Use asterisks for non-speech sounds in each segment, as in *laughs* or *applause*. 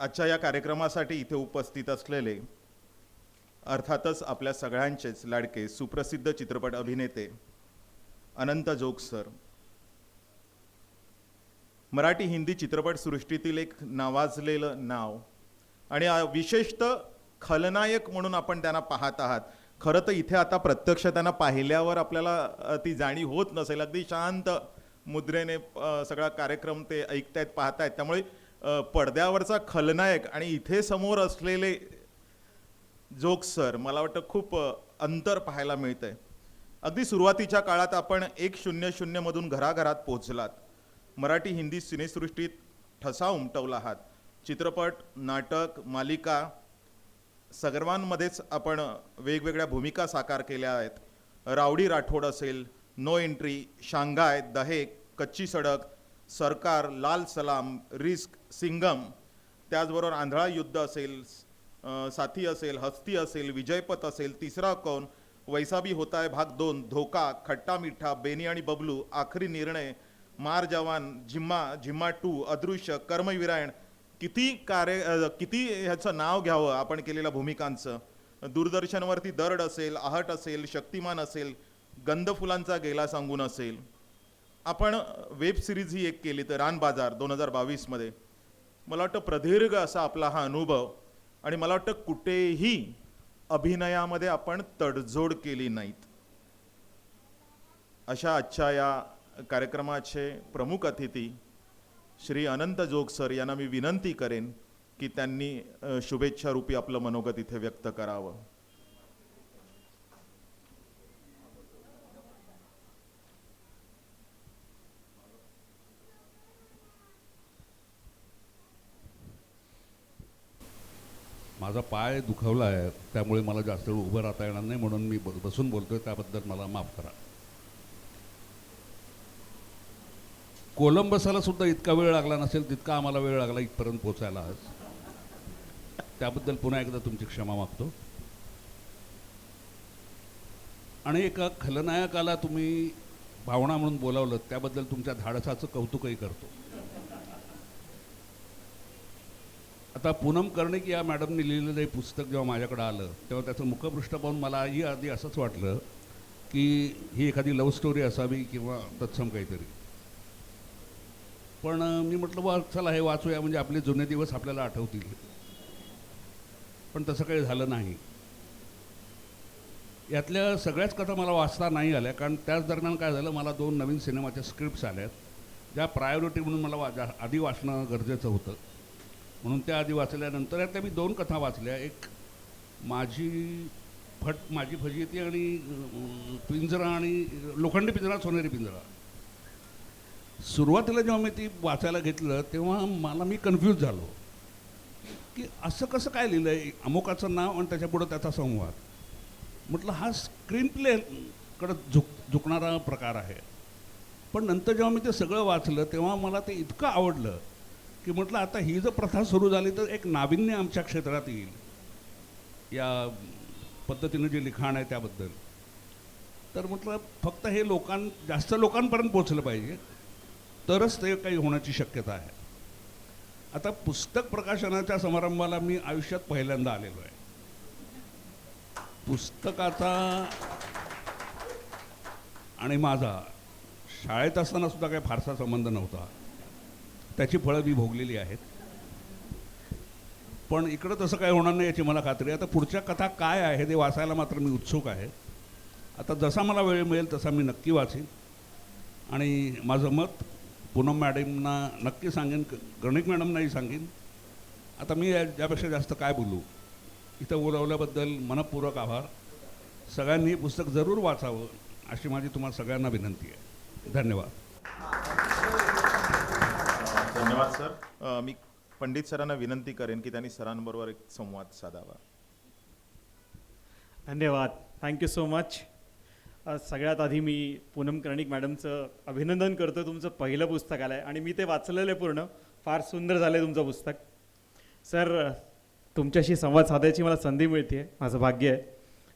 आजच्या या कार्यक्रमासाठी इथे उपस्थित असलेले अर्थातच आपल्या सगळ्यांचेच लाडके सुप्रसिद्ध चित्रपट अभिनेते अनंत जोग सर. मराठी हिंदी चित्रपटसृष्टीतील एक नावाजलेलं नाव आणि विशेषतः खलनायक म्हणून आपण त्यांना पाहत आहात. खरं तर इथे आता प्रत्यक्ष त्यांना पाहिल्यावर आपल्याला ती जाणीव होत नसेल. अगदी शांत मुद्रेने सगळा कार्यक्रम ते ऐकतायत पाहतायत. त्यामुळे पडद्यावरचा खलनायक आणि इथे समोर असलेले जोक सर मला वाटतं खूप अंतर पाहायला मिळतंय. अगदी सुरुवातीच्या काळात आपण एक शून्य शून्यमधून घराघरात पोहोचलात. मराठी हिंदी सिनेसृष्टीत ठसा उमटवला आहात. चित्रपट नाटक मालिका सर्वांमध्येच आपण वेगवेगळ्या भूमिका साकार केल्या आहेत. रावडी राठोड असेल नो एंट्री शांघाय दहेक कच्ची सडक सरकार लाल सलाम रिस्क सिंगम त्याचबरोबर आंधळा युद्ध असेल साथी असेल हस्ती असेल विजयपथ असेल तिसरा कौन वैसाबी होता है भाग दोन धोका खट्टा मिठा बेनी आणि बबलू आखरी निर्णय मार जवान झिम्मा झिम्मा टू अदृश्य कर्मविरायण. किती कार्य किती ह्याचं नाव घ्यावं आपण केलेल्या भूमिकांचं? दूरदर्शनवरती दर्ड असेल आहट असेल शक्तिमान असेल गंध फुलांचा गेला सांगून असेल. आपण वेब सिरीज ही एक केली तर रान बाजार दोन हजार बावीसमध्ये. मला वाटतं प्रदीर्घ असा आपला हा अनुभव आणि मला वाटतं कुठेही अभिनयामध्ये आपण तडजोड केली नाहीत. अशा आजच्या या कार्यक्रमाचे प्रमुख अतिथी श्री अनंत जोग सर यांना मी विनंती करेन की त्यांनी शुभेच्छारूपी शुभेच्छा रूपी आपलं मनोगत इथे व्यक्त करावं. माझा पाय दुखावला आहे त्यामुळे मला जास्त वेळ उभं राहता येणार नाही म्हणून मी बसून बोलतोय त्याबद्दल मला माफ करा. कोलंबसाला सुद्धा इतका वेळ लागला नसेल तितका आम्हाला वेळ लागला इथपर्यंत पोचायला आज. त्याबद्दल पुन्हा एकदा तुमची क्षमा मागतो. आणि एका खलनायकाला तुम्ही भावना म्हणून बोलावलं त्याबद्दल तुमच्या धाडसाचं कौतुकही करतो. आता पूनम कर्णिक या मॅडमने लिहिलेलं हे पुस्तक जेव्हा माझ्याकडे आलं तेव्हा त्याचं मुखपृष्ठ पाहून मलाही आधी असंच वाटलं की ही एखादी लव्ह स्टोरी असावी किंवा तत्सम काहीतरी. पण मी म्हटलं बा चला हे वाचूया. म्हणजे आपले जुने दिवस आपल्याला आठवतील. पण तसं काही झालं नाही. यातल्या सगळ्याच कथा मला वाचता नाही आल्या कारण त्याच दरम्यान काय झालं मला दोन नवीन सिनेमाच्या स्क्रिप्ट्स आल्यात ज्या प्रायोरिटी म्हणून मला वा आधी वाचणं गरजेचं होतं. म्हणून त्या आधी वाचल्यानंतर यातल्या मी दोन कथा वाचल्या. एक माझी फट माझी फजिती आणि पिंजरा आणि लोखंडी पिंजरा सोनेरी पिंजरा. सुरुवातीला जेव्हा मी ती वाचायला घेतलं तेव्हा मला मी कन्फ्यूज झालो. की असं कसं काय लिहिलं आहे अमुकाचं नाव आणि त्याच्यापुढं त्याचा संवाद. म्हटलं हा स्क्रीन प्लेकडं झुक झुकणारा प्रकार आहे. पण नंतर जेव्हा मी ते सगळं वाचलं तेव्हा मला ते इतकं आवडलं की म्हटलं आता ही जर प्रथा सुरू झाली तर एक नाविन्य आमच्या क्षेत्रात येईल. या पद्धतीनं जे लिखाण आहे त्याबद्दल. तर म्हटलं फक्त हे लोकां जास्त लोकांपर्यंत पोचलं पाहिजे. तरच ते काही होण्याची शक्यता आहे. आता पुस्तक प्रकाशनाच्या समारंभाला मी आयुष्यात पहिल्यांदा आलेलो आहे. पुस्तकाचा आणि माझा शाळेत असताना सुद्धा काही फारसा संबंध नव्हता. त्याची फळं मी भोगलेली आहेत. पण इकडं तसं काय होणार नाही याची मला खात्री आहे. आता पुढच्या कथा काय आहे ते वाचायला मात्र मी उत्सुक आहे. आता जसा मला वेळ मिळेल तसा मी नक्की वाचेन. आणि माझं मत पूनम मॅडमना नक्की सांगेन क- गणित मॅडमनाही सांगेन. आता मी या- यापेक्षा जास्त काय बोलू? इथं बोलावल्याबद्दल मनपूर्वक आभार. सगळ्यांनी पुस्तक जरूर वाचावं अशी माझी तुम्हाला सगळ्यांना विनंती आहे. धन्यवाद. धन्यवाद सर. मी पंडित सरांना विनंती करेन की त्यांनी सरांबरोबर एक संवाद साधावा. धन्यवाद. थँक्यू सो मच सगळ्यात आधी मी पूनम कर्णिक मॅडमचं अभिनंदन करतो तुमचं पहिलं पुस्तक आलं आहे आणि मी ते वाचलेलं आहे पूर्ण. फार सुंदर झालं आहे तुमचं पुस्तक. सर तुमच्याशी संवाद साधायची मला संधी मिळते आहे माझं भाग्य आहे.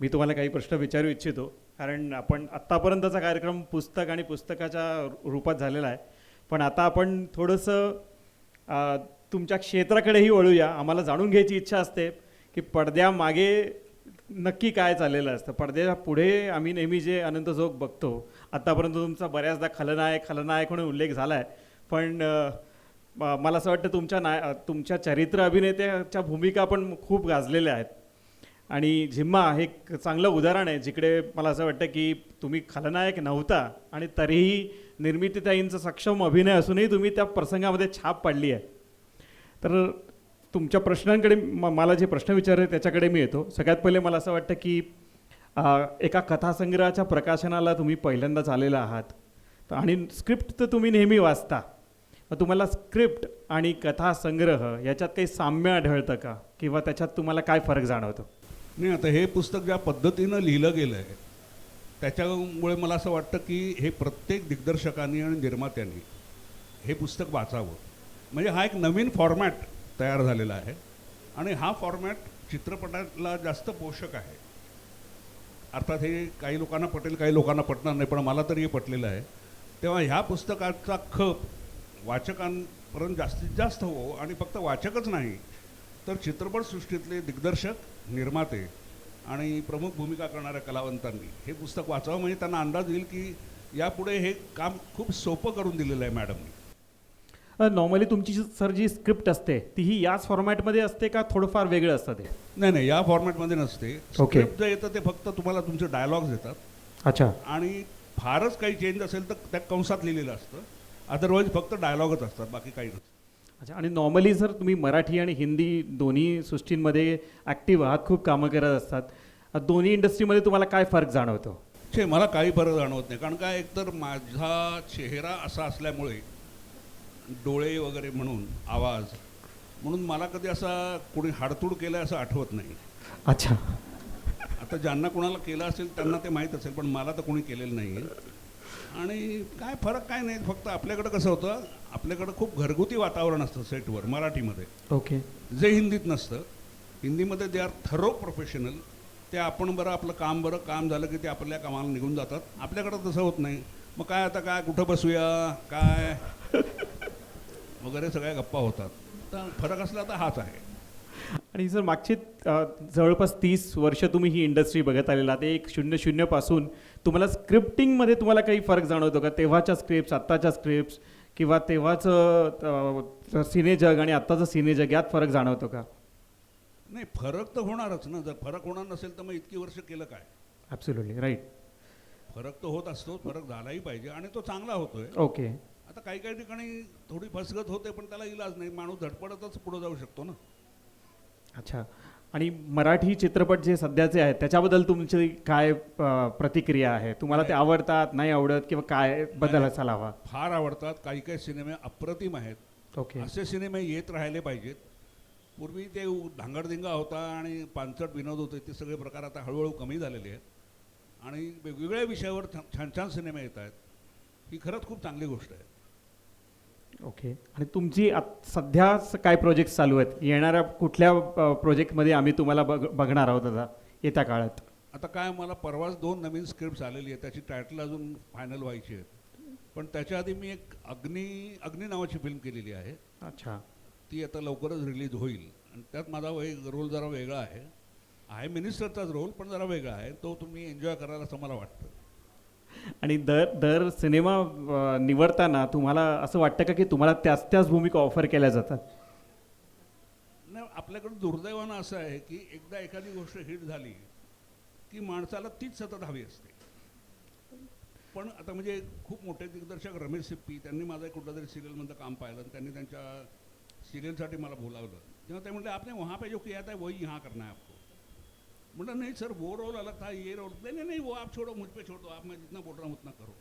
मी तुम्हाला काही प्रश्न विचारू इच्छितो. कारण आपण आत्तापर्यंतचा कार्यक्रम पुस्तक आणि पुस्तकाच्या रूपात झालेला आहे. पण आता आपण थोडंसं तुमच्या क्षेत्राकडेही वळूया. आम्हाला जाणून घ्यायची इच्छा असते की पडद्यामागे नक्की काय चाललेलं असतं. पडद्याच्या पुढे आम्ही नेहमी जे अनंत जोग बघतो आत्तापर्यंत तुमचा बऱ्याचदा खलनायक खलनायक म्हणून उल्लेख झाला आहे पण मला असं वाटतं तुमच्या नाय तुमच्या चरित्र अभिनेत्याच्या भूमिका पण खूप गाजलेल्या आहेत. आणि झिम्मा हे एक चांगलं उदाहरण आहे जिकडे मला असं वाटतं की तुम्ही खलनायक नव्हता आणि तरीही निर्मितीताईंचा सक्षम अभिनय असूनही तुम्ही त्या प्रसंगामध्ये छाप पाडली आहे. तर तुमच्या प्रश्नांकडे म- मला जे प्रश्न विचारले त्याच्याकडे मी येतो. सगळ्यात पहिले मला असं वाटतं की एका कथासंग्रहाच्या प्रकाशनाला तुम्ही पहिल्यांदाच आलेला आहात. तर आणि स्क्रिप्ट तर तुम्ही नेहमी वाचता. मग तुम्हाला स्क्रिप्ट आणि कथासंग्रह याच्यात काही साम्य आढळतं का? किंवा त्याच्यात तुम्हाला काय फरक जाणवतो? नाही आता हे पुस्तक ज्या पद्धतीनं लिहिलं गेलं आहे त्याच्यामुळे मला असं वाटतं की हे प्रत्येक दिग्दर्शकांनी आणि निर्मात्यांनी हे पुस्तक वाचावं. म्हणजे हा एक नवीन फॉर्मॅट तयार झालेला आहे. आणि हा फॉर्मॅट चित्रपटाला जास्त पोषक आहे. अर्थात हे काही लोकांना पटेल काही लोकांना पटणार नाही पण मला तरी हे पटलेलं आहे. तेव्हा ह्या पुस्तकाचा खप वाचकांपर्यंत जास्तीत जास्त हो आणि फक्त वाचकच नाही तर चित्रपटसृष्टीतले दिग्दर्शक निर्माते आणि प्रमुख भूमिका करणाऱ्या कलावंतांनी. हे पुस्तक वाचावं म्हणजे त्यांना अंदाज येईल की यापुढे हे काम खूप सोपं करून दिलेलं आहे मॅडमनी. नॉर्मली तुमची जी- सर जी स्क्रिप्ट असते ती ही याच फॉर्मॅटमध्ये असते का थोडंफार वेगळं असतं ते? नाही नाही या फॉर्मॅटमध्ये नसते. स्क्रिप्ट जे येतं ते फक्त तुम्हाला तुमचे डायलॉग्स येतात. अच्छा. आणि फारच काही चेंज असेल तर त्या कंसात लिहिलेलं असतं. अदरवाईज फक्त डायलॉगच असतात बाकी काही नसतं. अच्छा आणि नॉर्मली जर तुम्ही मराठी आणि हिंदी दोन्ही सृष्टींमध्ये ॲक्टिव्ह आहात खूप कामं करत असतात दोन्ही इंडस्ट्रीमध्ये तुम्हाला काय फरक जाणवतो? छे मला काही फरक जाणवत नाही. कारण काय एकतर माझा चेहरा असा असल्यामुळे डोळे वगैरे म्हणून आवाज म्हणून मला कधी असा कोणी हाडतूड केलं असं आठवत नाही. अच्छा. आता ज्यांना कोणाला केलं असेल त्यांना ते माहीत असेल पण मला तर कोणी केलेलं नाही आणि काय फरक काय नाही फक्त आपल्याकडं कसं होतं आपल्याकडं खूप घरगुती वातावरण असतं सेटवर मराठीमध्ये. ओके. जे हिंदीत नसतं हिंदीमध्ये दे आर थरो प्रोफेशनल ते आपण बरं आपलं काम बरं काम झालं की ते आपल्या कामाला निघून जातात. आपल्याकडं तसं होत नाही. मग काय आता काय कुठं बसूया काय? *laughs* वगैरे सगळ्या गप्पा होतात. तर फरक असला तर हाच आहे. आणि सर मागचे जवळपास तीस वर्ष तुम्ही ही इंडस्ट्री बघत आलेला ते एक शून्य शून्यपासून तुम्हाला स्क्रिप्टिंगमध्ये तुम्हाला काही फरक जाणवतो का? तेव्हाच्या स्क्रिप्ट आत्ताच्या स्क्रिप्ट किंवा तेव्हाचं सिनेजग आणि आत्ताचं सिनेजग यात फरक जाणवतो का? नाही फरक तर होणारच ना. जर फरक होणार नसेल तर मग इतकी वर्ष केलं काय? ॲब्सोल्युटली राईट फरक तर होत असतो फरक झालाही पाहिजे आणि तो चांगला होतोय. ओके आता काही काही ठिकाणी थोडी फसगत होते पण त्याला इलाज नाही. माणूस धडपडतच पुढे जाऊ शकतो ना. अच्छा. आणि मराठी चित्रपट जे सध्याचे आहेत त्याच्याबद्दल तुमची काय अ, प्रतिक्रिया आहे? तुम्हाला ते आवडतात नाही आवडत किंवा काय बदल असायला हवा? फार आवडतात. काही काही सिनेमे अप्रतिम आहेत. ओके. असे सिनेमे येत राहिले पाहिजेत. पूर्वी ते उ- धांगडधिंगा होता आणि पानचट विनोद होते ते सगळे प्रकार आता हळूहळू कमी झालेले आहेत. आणि वेगवेगळ्या विषयावर छा- छान छान सिनेमे येत आहेत. ही खरंच खूप चांगली गोष्ट आहे. ओके आणि तुमची आत- सध्या काय प्रोजेक्ट चालू आहेत? येणाऱ्या कुठल्या प्रोजेक्टमध्ये आम्ही तुम्हाला बघ बघणार आहोत आता येत्या काळात? आता काय मला परवाच दोन नवीन स्क्रिप्ट आलेली आहे त्याची टायटल अजून फायनल व्हायची आहेत. पण त्याच्या आधी मी एक अग्नी अग्नी नावाची फिल्म केलेली आहे. अच्छा. ती आता लवकरच रिलीज होईल. आणि त्यात माझा वै रोल जरा वेगळा आहे. आहे मिनिस्टरचाच रोल पण जरा वेगळा आहे. तो तुम्ही एन्जॉय कराल असं मला वाटतं. आणि दर दर सिनेमा निवडताना तुम्हाला असं वाटतं का की तुम्हाला त्याच त्याच भूमिका ऑफर केल्या जातात? नाही आपल्याकडं दुर्दैवानं असं आहे की एकदा एखादी गोष्ट हिट झाली की माणसाला तीच सतत हवी असते. पण आता म्हणजे खूप मोठे दिग्दर्शक रमेश सिप्पी त्यांनी माझं कुठलं तरी सिरियलमधलं काम पाहिलं आणि त्यांनी त्यांच्या सिरियलसाठी मला बोलावलं. तेव्हा ते म्हटलं आपने वहाँ पे जो किया था वही यहाँ करना है आपको. म्हटलं नहीं सर वो रोल अलग था ये रोल नहीं नहीं नहीं वो आप छोड़ो मुझ पे छोड़ दो आप मैं जितना बोल रहा हूँ उतना करो.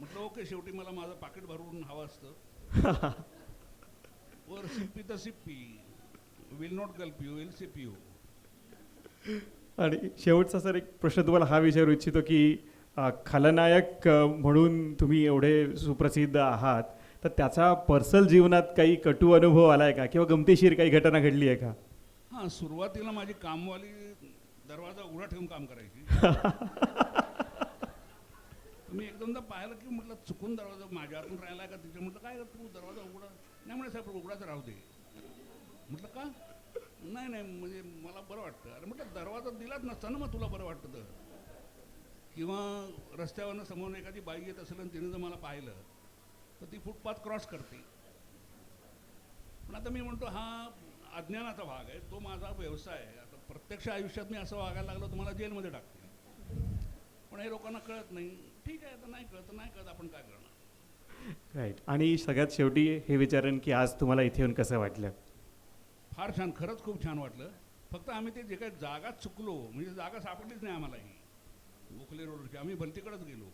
म्हटलं ओके शेवटी मला माझं पाकिट भरून हवं असतं. *laughs* वर सिप्पी तर sippy will not gulp you will sip you आणि शेवटचा सर एक प्रश्न तुम्हाला हा विचारू इच्छितो की अ, खलनायक अ, म्हणून तुम्ही एवढे सुप्रसिद्ध आहात तर त्याचा पर्सनल जीवनात काही कटू अनुभव आलाय का? किंवा गमतीशीर काही घटना घडली आहे का? हां सुरुवातीला माझी कामवाली दरवाजा उघडा ठेवून काम करायची. *laughs* मी एकदमदा पाहिलं की म्हटलं चुकून दरवाजा माझ्या हातून राहिला का तिच्या? म्हटलं काय तू? दरवाजा उघडा. नाही म्हणे साहेब उघडाच राहू दे. म्हटलं का? नाही नाही म्हणजे मला बरं वाटतं. अरे म्हटलं दरवाजा दिलाच नसता ना मग तुला बरं वाटतं तर. किंवा रस्त्यावरनं समोर एखादी बाई येत असेल आणि तिने जर मला पाहिलं तर ती फुटपाथ क्रॉस करते. पण आता मी म्हणतो हा अज्ञानाचा भाग आहे. तो माझा व्यवसाय आहे. आता प्रत्यक्ष आयुष्यात मी असं वागायला लागलो तर मला जेलमध्ये टाकते पण हे लोकांना कळत नाही. ठीक आहे आता नाही कळत तर नाही कळत आपण काय करणार? राईट आणि सगळ्यात शेवटी हे विचारेन की आज तुम्हाला इथे येऊन कसं वाटलं? फार छान खरंच खूप छान वाटलं. फक्त आम्ही ते जे काही जागा चुकलो म्हणजे जागा सापडलीच नाही आम्हाला ही गोखले रोडवरची आम्ही भलतीकडेच गेलो.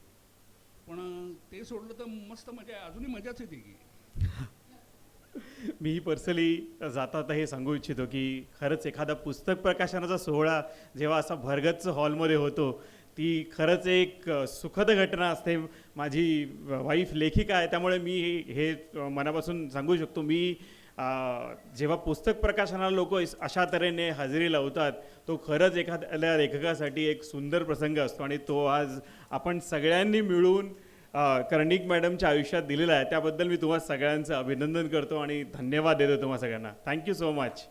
पण ते सोडलं तर मस्त मजा आहे. अजूनही मजाच येते की. मी पर्सनली जाता आता हे सांगू इच्छितो की खरंच एखादा पुस्तक प्रकाशनाचा सोहळा जेव्हा असा भरगच्च हॉलमध्ये होतो ती खरंच एक सुखद घटना असते. माझी वाईफ लेखिका आहे त्यामुळे मी हे मनापासून सांगू शकतो. मी जेव्हा पुस्तक प्रकाशनाला लोक अशा तऱ्हेने हजेरी लावतात तो खरंच एखाद्या लेखकासाठी एक सुंदर प्रसंग असतो. आणि तो आज आपण सगळ्यांनी मिळून कर्णिक मॅडमच्या आयुष्यात दिलेला आहे. त्याबद्दल मी तुम्हा सगळ्यांचं अभिनंदन करतो आणि धन्यवाद देतो तुम्हा सगळ्यांना. Thank you so much